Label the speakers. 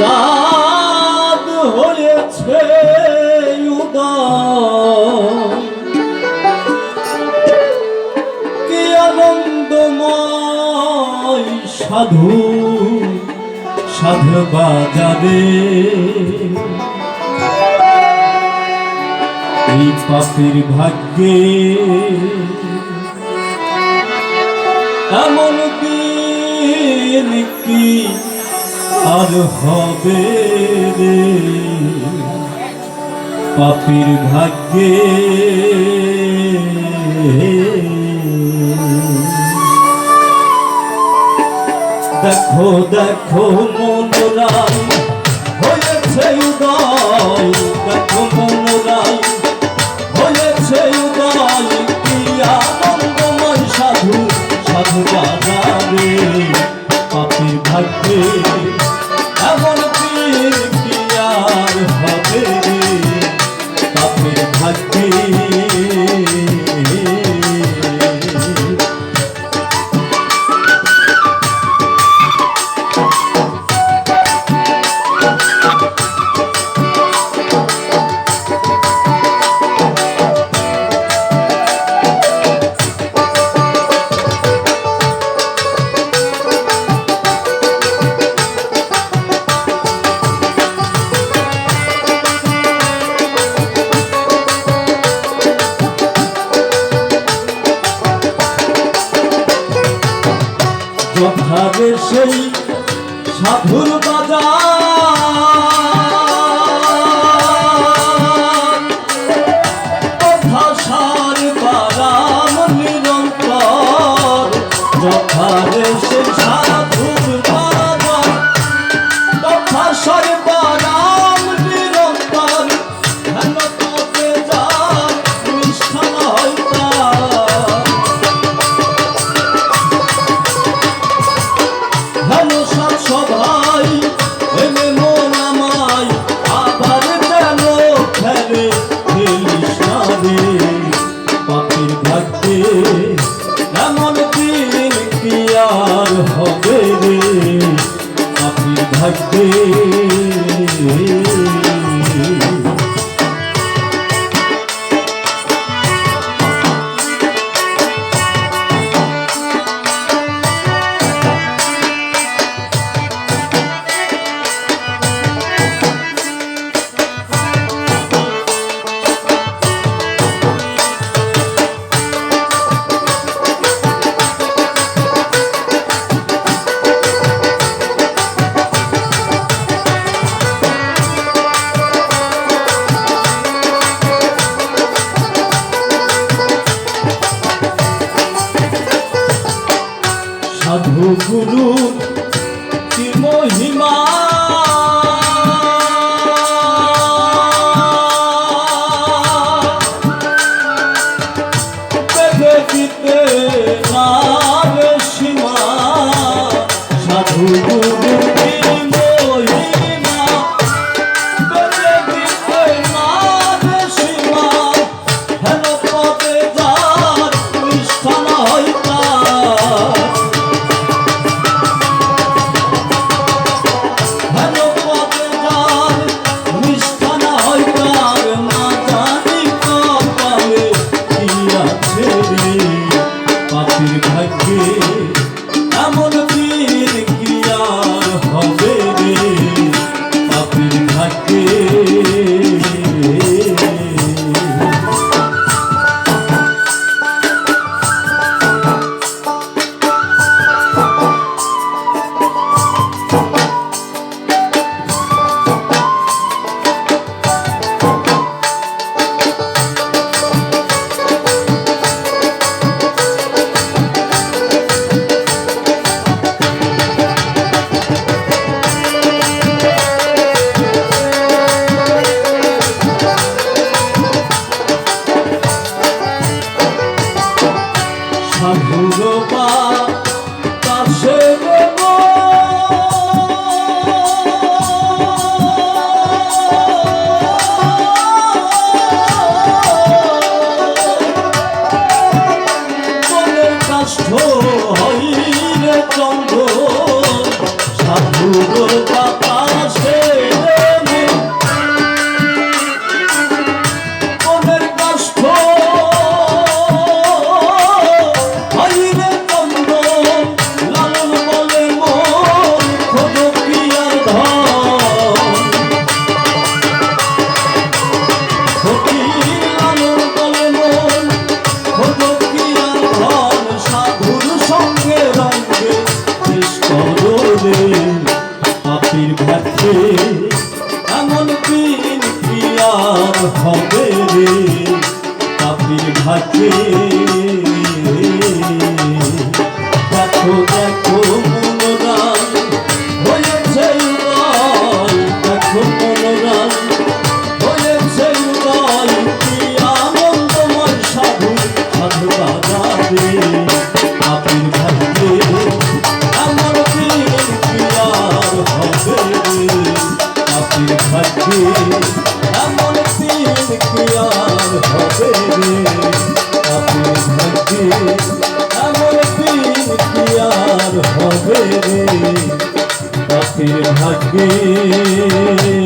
Speaker 1: চাঁদ হয়েছে কে আনন্দময় সাধু সাধু বাজারে এই পাপের ভাগ্যে এমন দিন কি আর হবে রে? পাপির ভাগ্যে দেখো দেখো মনোরাম হয়েছে উদয়। দেখো মনোরাম 木匠 সেই সাধুর বাজার। ভাষার পারাম নিরন্তর যথারে 取 kuru হবে রে পাপির দেখো দেখো ভাগ্যে